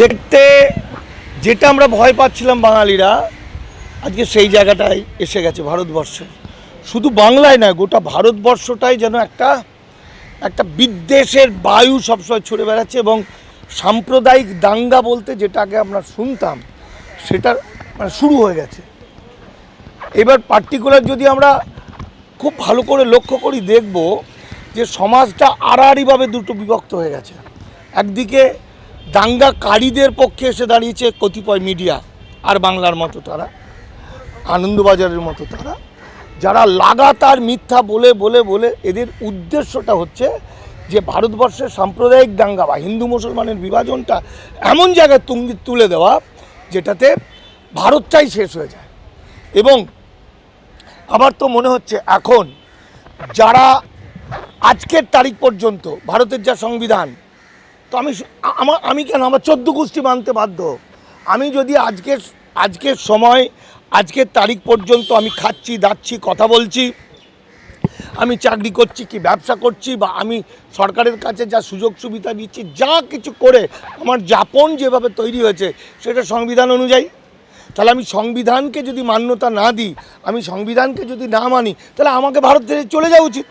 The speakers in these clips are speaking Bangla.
দেখতে যেটা আমরা ভয় পাচ্ছিলাম বাঙালিরা, আজকে সেই জায়গাটায় এসে গেছে ভারতবর্ষে। শুধু বাংলায় নয়, গোটা ভারতবর্ষটাই যেন একটা একটা বিদ্বেষের বায়ু সবসময় ছড়ে বেড়াচ্ছে এবং সাম্প্রদায়িক দাঙ্গা বলতে যেটা আগে আমরা শুনতাম সেটা মানে শুরু হয়ে গেছে। এবার পার্টিকুলার যদি আমরা খুব ভালো করে লক্ষ্য করি, দেখব যে সমাজটা আড়াআড়িভাবে দুটো বিভক্ত হয়ে গেছে। একদিকে দাঙ্গাকারীদের পক্ষে এসে দাঁড়িয়েছে কতিপয় মিডিয়া আর বাংলার মতো তারা, আনন্দবাজারের মতো তারা, যারা লাগাতার মিথ্যা বলে বলে বলে এদের উদ্দেশ্যটা হচ্ছে যে ভারতবর্ষের সাম্প্রদায়িক দাঙ্গা বা হিন্দু মুসলমানের বিভাজনটা এমন জায়গায় তুঙ্গি, তুলে দেওয়া যেটাতে ভারতটাই শেষ হয়ে যায়। এবং আমার তো মনে হচ্ছে এখন যারা আজকের তারিখ পর্যন্ত ভারতের যা সংবিধান তো আমি আমার আমি কেন? আমার চোদ্দ গোষ্ঠী মানতে বাধ্য। আমি যদি আজকের আজকের সময়, আজকের তারিখ পর্যন্ত আমি খাচ্ছি, দাচ্ছি, কথা বলছি, আমি চাকরি করছি কি ব্যবসা করছি বা আমি সরকারের কাছে যা সুযোগ সুবিধা দিচ্ছি, যা কিছু করে আমার যাপন যেভাবে তৈরি হয়েছে, সেটা সংবিধান অনুযায়ী। তাহলে আমি সংবিধানকে যদি মান্যতা না দিই, আমি সংবিধানকে যদি না মানি, তাহলে আমাকে ভারত থেকে চলে যাওয়া উচিত।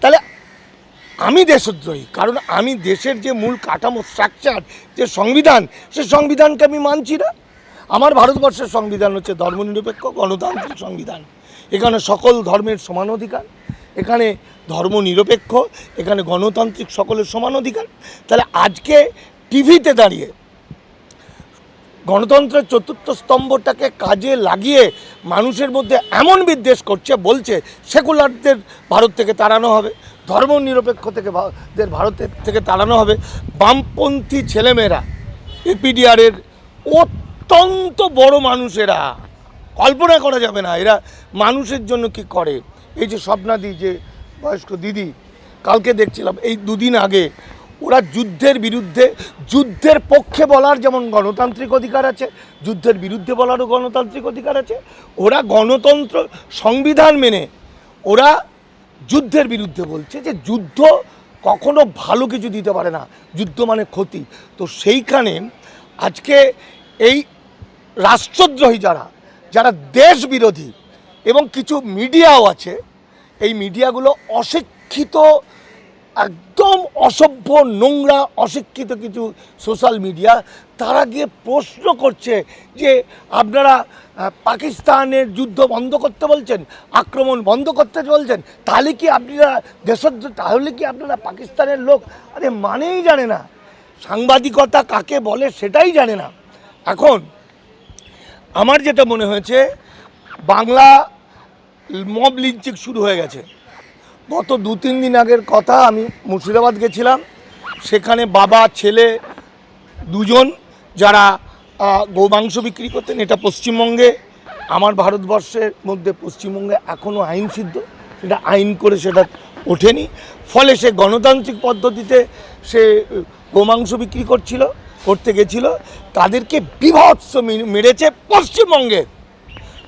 তাহলে আমি দেশদ্রোহী, কারণ আমি দেশের যে মূল কাঠামো স্ট্রাকচার যে সংবিধান, সে সংবিধানকে আমি মানছি না। আমার ভারতবর্ষের সংবিধান হচ্ছে ধর্মনিরপেক্ষ গণতান্ত্রিক সংবিধান। এখানে সকল ধর্মের সমান অধিকার, এখানে ধর্ম নিরপেক্ষ এখানে গণতান্ত্রিক সকলের সমান অধিকার। তাহলে আজকে টিভিতে দাঁড়িয়ে গণতন্ত্রের চতুর্থ স্তম্ভটাকে কাজে লাগিয়ে মানুষের মধ্যে এমন বিদ্বেষ করছে, বলছে সেকুলারদের ভারত থেকে তাড়ানো হবে। ধর্ম নিরপেক্ষ থেকে দের ভারতের থেকে তাড়ানো হবে বামপন্থী ছেলেমেয়েরা। এপিডিআরের অত্যন্ত বড় মানুষেরা। কল্পনা করা যাবে না এরা মানুষের জন্য কি করে। এই যে স্বপ্নাদি যে বয়স্ক দিদি, কালকে দেখছিলাম, এই দুদিন আগে ওরা যুদ্ধের বিরুদ্ধে, যুদ্ধের পক্ষে বলার যেমন গণতান্ত্রিক অধিকার আছে, যুদ্ধের বিরুদ্ধে বলারও গণতান্ত্রিক অধিকার আছে, ওরা গণতন্ত্র সংবিধান মেনে, ওরা যুদ্ধের বিরুদ্ধে বলছে যে যুদ্ধ কখনো ভালো কিছু দিতে পারে না। যুদ্ধ মানে ক্ষতি। তো সেইখানে আজকে এই রাষ্ট্রদ্রোহী যারা যারা দেশ বিরোধী এবং কিছু মিডিয়াও আছে, এই মিডিয়াগুলো অশিক্ষিত একদম অসভ্য, নোংরা, অশিক্ষিত কিছু সোশ্যাল মিডিয়া তারা গিয়ে প্রশ্ন করছে যে আপনারা পাকিস্তানের যুদ্ধ বন্ধ করতে বলছেন, আক্রমণ বন্ধ করতে বলছেন, তাহলে কি আপনারা দেশদ্র তাহলে কি আপনারা পাকিস্তানের লোক? আরে মানেই জানে না। সাংবাদিকতা কাকে বলে সেটাই জানে না। এখন, আমার যেটা মনে হয়েছে, বাংলা মব লিঞ্চিং শুরু হয়ে গেছে। গত দু, তিন দিন আগের কথা, আমি মুর্শিদাবাদ গেছিলাম। সেখানে বাবা, ছেলে দুজন যারা গোমাংস বিক্রি করতেন, এটা পশ্চিমবঙ্গে। আমার ভারতবর্ষের মধ্যে পশ্চিমবঙ্গে এখনও আইন সিদ্ধ। সেটা আইন করে সেটা ওঠেনি। ফলে সে গণতান্ত্রিক পদ্ধতিতে সে গোমাংস বিক্রি করছিল, করতে গেছিল। তাদেরকে বিভৎস মেরেছে পশ্চিমবঙ্গে।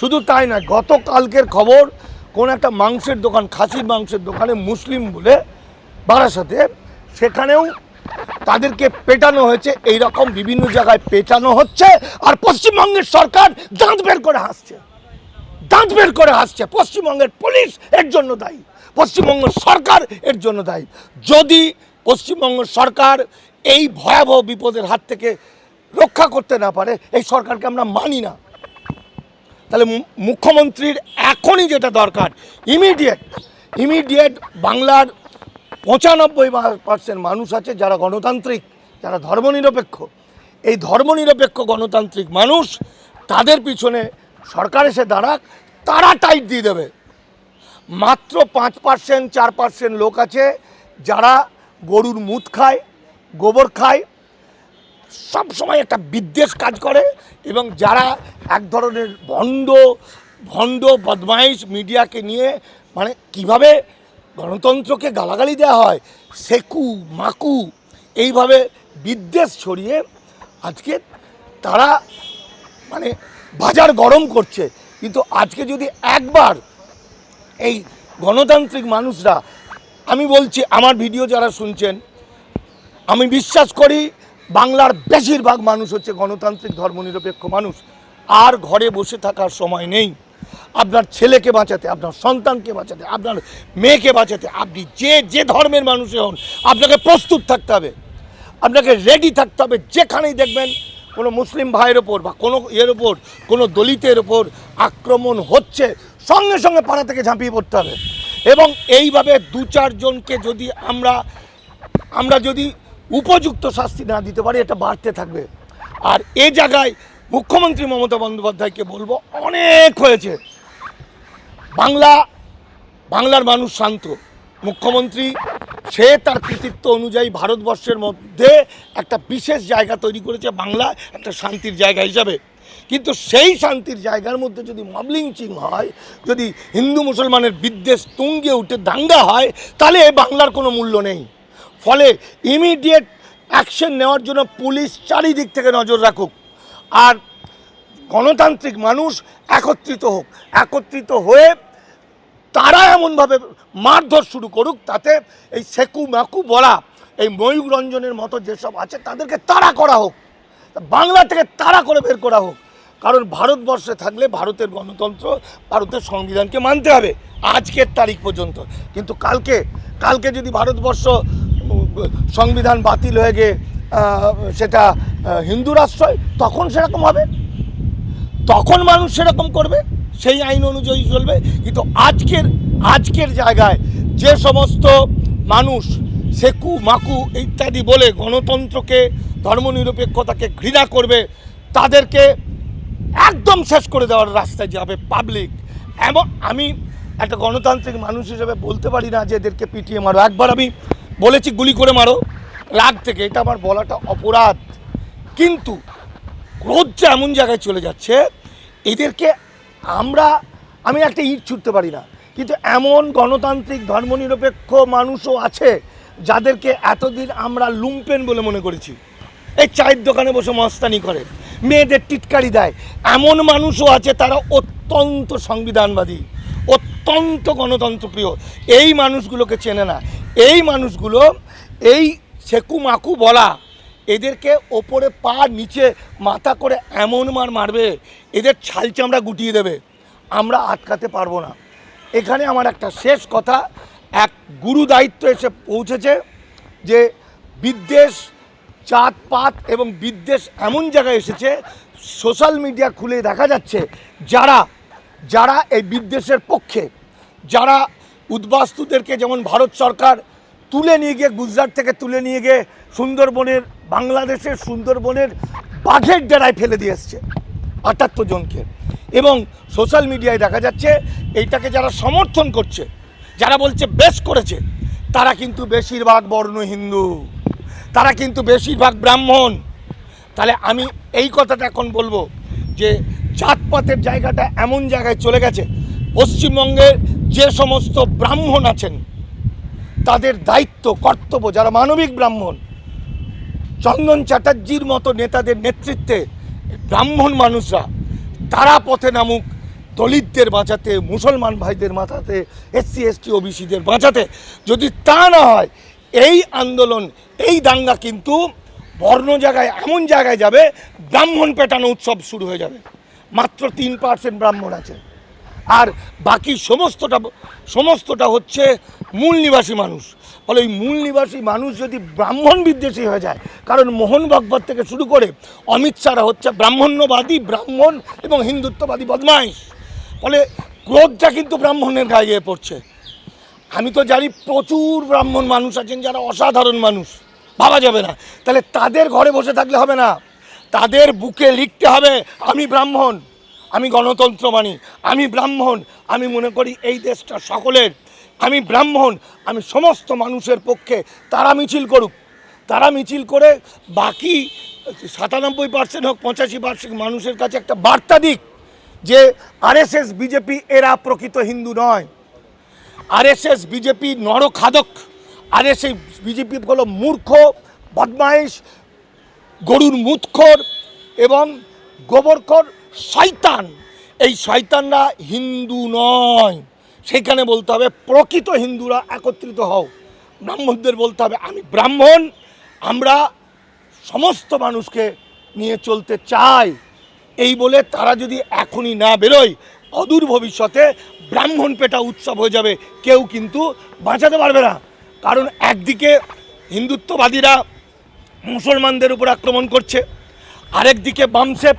শুধু তাই না গতকালকের খবর কোন একটা মাংসের দোকান, খাসির মাংসের দোকানে মুসলিম বলে বারাসাতে সেখানেও তাদেরকে পেটানো হয়েছে এই রকম বিভিন্ন জায়গায় পেটানো হচ্ছে আর পশ্চিমবঙ্গের সরকার দাঁত বের করে হাসছে। দাঁত বের করে হাসছে। পশ্চিমবঙ্গের পুলিশ এর জন্য দায়ী। পশ্চিমবঙ্গ সরকার এর জন্য দায়ী। যদি পশ্চিমবঙ্গ সরকার এই ভয়াবহ বিপদের হাত থেকে রক্ষা করতে না পারে, এই সরকারকে আমরা মানি না। তাহলে মুখ্যমন্ত্রীর এখনই যেটা দরকার ইমিডিয়েট ইমিডিয়েট বাংলার পঁচানব্বই পার্সেন্ট মানুষ আছে যারা গণতান্ত্রিক, যারা ধর্মনিরপেক্ষ। এই ধর্মনিরপেক্ষ গণতান্ত্রিক মানুষ তাদের পিছনে সরকার এসে দাঁড়াক, তারা টাইট দিয়ে দেবে। মাত্র পাঁচ পার্সেন্ট চার পার্সেন্ট লোক আছে যারা গরুর মুত খায়, গোবর খায় সব সময় একটা বিদ্বেষ কাজ করে এবং যারা এক ধরনের ভণ্ড ভণ্ড, বদমাইশ মিডিয়াকে নিয়ে মানে কীভাবে গণতন্ত্রকে গালাগালি দেওয়া হয়, সেকু, মাকু, এইভাবে বিদ্বেষ ছড়িয়ে আজকে তারা মানে বাজার গরম করছে। কিন্তু আজকে যদি একবার এই গণতান্ত্রিক মানুষরা, আমি বলছি আমার ভিডিও যারা শুনছেন, আমি বিশ্বাস করি বাংলার বেশিরভাগ মানুষ হচ্ছে গণতান্ত্রিক ধর্মনিরপেক্ষ মানুষ। আর ঘরে বসে থাকার সময় নেই। আপনার ছেলেকে বাঁচাতে, আপনার সন্তানকে বাঁচাতে, আপনার মেয়েকে বাঁচাতে, আপনি যে যে ধর্মের মানুষে হন, আপনাকে প্রস্তুত থাকতে হবে। আপনাকে রেডি থাকতে হবে যেখানেই দেখবেন কোনো মুসলিম ভাইয়ের ওপর বা কোনো এর ওপর, কোনো দলিতের ওপর আক্রমণ হচ্ছে, সঙ্গে সঙ্গে পাড়া থেকে ঝাঁপিয়ে পড়তে হবে। এবং এইভাবে দু চারজনকে যদি আমরা আমরা যদি উপযুক্ত শাস্তি না দিতে পারি, এটা বাড়তে থাকবে। আর এ জায়গায় মুখ্যমন্ত্রী মমতা বন্দ্যোপাধ্যায়কে বলব, অনেক হয়েছে। বাংলা, বাংলার মানুষ শান্ত। মুখ্যমন্ত্রী, সে তার কৃতিত্ব অনুযায়ী ভারতবর্ষের মধ্যে একটা বিশেষ জায়গা তৈরি করেছে, বাংলা একটা শান্তির জায়গা হিসাবে। কিন্তু সেই শান্তির জায়গার মধ্যে যদি মবলিংচিং হয়, যদি হিন্দু মুসলমানের বিদ্বেষ তুঙ্গে উঠে দাঙ্গা হয়, তাহলে বাংলার কোনো মূল্য নেই। ফলে ইমিডিয়েট অ্যাকশন নেওয়ার জন্য পুলিশ চারিদিক থেকে নজর রাখুক। আর গণতান্ত্রিক মানুষ একত্রিত হোক। একত্রিত হয়ে তারা এমনভাবে মারধর শুরু করুক তাতে এই সেকু মাকু বলা, এই ময়ূর রঞ্জনের মতো যেসব আছে তাদেরকে তাড়া করা হোক। বাংলা থেকে তাড়া করে বের করা হোক। কারণ ভারতবর্ষে থাকলে ভারতের গণতন্ত্র, ভারতের সংবিধানকে মানতে হবে। আজকের তারিখ পর্যন্ত। কিন্তু কালকে কালকে যদি ভারতবর্ষ সংবিধান বাতিল হয়ে গিয়ে সেটা হিন্দু রাষ্ট্র হয় তখন সেরকম হবে। তখন মানুষ সেরকম করবে, সেই আইন অনুযায়ী চলবে। কিন্তু আজকের আজকের জায়গায় যে সমস্ত মানুষ সেকু, মাকু ইত্যাদি বলে গণতন্ত্রকে, ধর্মনিরপেক্ষতাকে ঘৃণা করবে, তাদেরকে একদম শেষ করে দেওয়ার রাস্তায় যাবে পাবলিক এমন, আমি একটা গণতান্ত্রিক মানুষ হিসেবে বলতে পারি না যে এদেরকে পিটিয়ে মারো। একবার আমি বলেছি গুলি করে মারো। রাগ থেকে, এটা আমার বলাটা অপরাধ। কিন্তু ক্রোধ যে এমন জায়গায় চলে যাচ্ছে, এদেরকে আমরা, আমি একটা ইট ছুটতে পারি না। কিন্তু এমন গণতান্ত্রিক, ধর্মনিরপেক্ষ মানুষও আছে যাদেরকে এতদিন আমরা লুম্পেন বলে মনে করেছি। এই চায়ের দোকানে বসে মস্তানি করে, মেয়েদের টিটকারি দেয়। এমন মানুষও আছে, তারা অত্যন্ত সংবিধানবাদী, অত্যন্ত গণতন্ত্রপ্রিয়। এই মানুষগুলোকে চেনে না। এই মানুষগুলো, এই সেকু মাকু বলা, এদেরকে ওপরে পা নিচে মাথা করে এমন মার মারবে, এদের ছাল চামড়া গুটিয়ে দেবে, আমরা আটকাতে পারব না। এখানে আমার একটা শেষ কথা, এক গুরু দায়িত্ব এসে পৌঁছেছে যে বিদ্বেষ জাতপাত এবং বিদ্বেষ এমন জায়গায় এসেছে, সোশ্যাল মিডিয়া খুলে দেখা যাচ্ছে যারা যারা এই বিদ্বেষের পক্ষে, যারা উদ্বাস্তুদেরকে যেমন ভারত সরকার তুলে নিয়ে গিয়ে গুজরাট থেকে তুলে নিয়ে গিয়ে সুন্দরবনের, বাংলাদেশের সুন্দরবনের বাঘের ডেরায় ফেলে দিয়ে এসছে, আটাত্তর জনকে। এবং সোশ্যাল মিডিয়ায় দেখা যাচ্ছে, এইটাকে যারা সমর্থন করছে, যারা বলছে বেশ করেছে, তারা কিন্তু বেশিরভাগ বর্ণ হিন্দু, তারা কিন্তু বেশিরভাগ ব্রাহ্মণ। তাহলে আমি এই কথাটা এখন বলব যে জাতপাতের জায়গাটা এমন জায়গায় চলে গেছে, পশ্চিমবঙ্গের যে সমস্ত ব্রাহ্মণ আছেন, তাদের দায়িত্ব, কর্তব্য, যারা মানবিক ব্রাহ্মণ, চন্দন চ্যাটার্জির মতো নেতাদের নেতৃত্বে ব্রাহ্মণ মানুষরা তারা পথে নামুক, দলিতদের বাঁচাতে, মুসলমান ভাইদের বাঁচাতে এসসি, এসটি, ওবিসিদের বাঁচাতে। যদি তা না হয়, এই আন্দোলন, এই দাঙ্গা কিন্তু বর্ণ জায়গায়, এমন জায়গায় যাবে, ব্রাহ্মণ পেটানো উৎসব শুরু হয়ে যাবে। মাত্র তিন পার্সেন্ট ব্রাহ্মণ আছে। আর বাকি সমস্তটা সমস্তটা হচ্ছে মূল নিবাসী মানুষ। ফলে ওই মূল নিবাসী মানুষ যদি ব্রাহ্মণ বিদ্বেষী হয়ে যায়, কারণ মোহন ভগবত থেকে শুরু করে অমিত শাহরা হচ্ছে ব্রাহ্মণ্যবাদী, ব্রাহ্মণ এবং হিন্দুত্ববাদী বদমাইশ। ফলে ক্রোধটা কিন্তু ব্রাহ্মণের গায়ে পড়ছে। আমি তো জানি প্রচুর ব্রাহ্মণ মানুষ আছেন যারা অসাধারণ মানুষ। ভাবা যাবে না। তাহলে তাদের ঘরে বসে থাকলে হবে না। তাদের বুকে লিখতে হবে, আমি ব্রাহ্মণ। আমি গণতন্ত্র মানি, আমি ব্রাহ্মণ, আমি মনে করি এই দেশটা সকলের। আমি ব্রাহ্মণ, আমি সমস্ত মানুষের পক্ষে তারা মিছিল করুক। তারা মিছিল করে বাকি সাতানব্বই পার্সেন্ট হোক, পঁচাশি পার্সেন্ট মানুষের কাছে একটা বার্তা দিক যে আরএসএস, বিজেপি এরা প্রকৃত হিন্দু নয়। আরএসএস, বিজেপি নরখাদক। আরএসএস, বিজেপি হলো মূর্খ, বদমাইশ, গরুর মুতখোর এবং গোবরখোর শয়তান। এই শয়তানরা হিন্দু নয়। সেখানে বলতে হবে প্রকৃত হিন্দুরা একত্রিত হও। ব্রাহ্মণদের বলতে হবে আমি ব্রাহ্মণ, আমরা সমস্ত মানুষকে নিয়ে চলতে চাই। এই বলে তারা যদি এখনই না বেরোয়, অদূর ভবিষ্যতে ব্রাহ্মণ পেটা উৎসব হয়ে যাবে। কেউ কিন্তু বাঁচাতে পারবে না। কারণ একদিকে হিন্দুত্ববাদীরা মুসলমানদের উপর আক্রমণ করছে, আরেকদিকে বামসেপ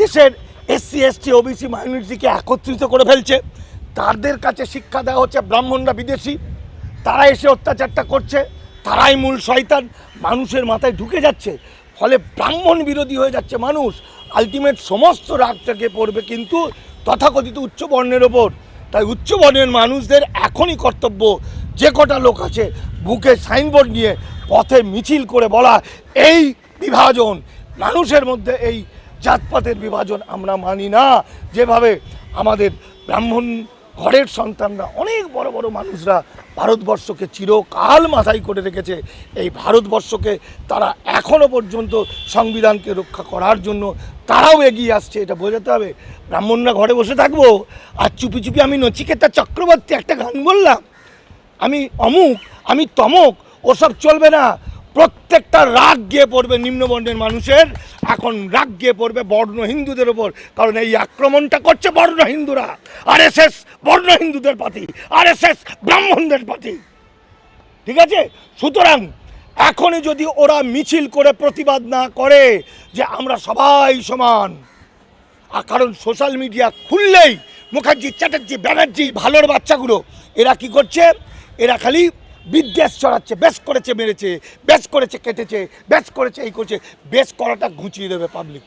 দেশের এসসি, এসটি, ওবিসি, মাইনরিটিকে একত্রিত করে ফেলছে। তাদের কাছে শিক্ষা দেওয়া হচ্ছে ব্রাহ্মণরা বিদেশি। তারা এসে অত্যাচারটা করছে। তারাই মূল শয়তান। মানুষের মাথায় ঢুকে যাচ্ছে। ফলে ব্রাহ্মণ বিরোধী হয়ে যাচ্ছে মানুষ। আলটিমেট সমস্ত রাগটাকে পড়বে কিন্তু তথাকথিত উচ্চ বর্ণের ওপর। তাই উচ্চ বর্ণের মানুষদের এখনই কর্তব্য যে কটা লোক আছে বুকে সাইনবোর্ড নিয়ে পথে মিছিল করে বলা, এই বিভাজন। মানুষের মধ্যে এই জাতপাতের বিভাজন আমরা মানি না। যেভাবে আমাদের ব্রাহ্মণ ঘরের সন্তানরা, অনেক বড় বড় মানুষরা ভারতবর্ষকে চিরকাল মাথায় করে রেখেছে, এই ভারতবর্ষকে তারা এখনও পর্যন্ত সংবিধানকে রক্ষা করার জন্য তারাও এগিয়ে আসছে, এটা বোঝাতে হবে। ব্রাহ্মণরা ঘরে বসে থাকব, আর চুপি চুপি আমি নচিকেতা চক্রবর্তী একটা গান বললাম। আমি অমুক, আমি তমক, ওসব চলবে না। প্রত্যেকটা রাগ গিয়ে পড়বে নিম্নবর্ণের মানুষের, এখন রাগ গিয়ে পড়বে বর্ণ হিন্দুদের ওপর কারণ এই আক্রমণটা করছে বর্ণ হিন্দুরা। আর এস এস বর্ণ হিন্দুদের পাতি আর এস এস ব্রাহ্মণদের পাতি ঠিক আছে? সুতরাং এখনই যদি ওরা মিছিল করে প্রতিবাদ না করে যে আমরা সবাই সমান, আর কারণ সোশ্যাল মিডিয়া খুললেই মুখার্জি চ্যাটার্জি, ব্যানার্জি, ভালোর বাচ্চাগুলো, এরা কি করছে? এরা খালি বিদ্বেষ ছড়াচ্ছে, বেশ করেছে মেরেছে, বেশ করেছে কেটেছে, বেশ করেছে এই করছে, বেশ করাটা ঘুচিয়ে দেবে পাবলিক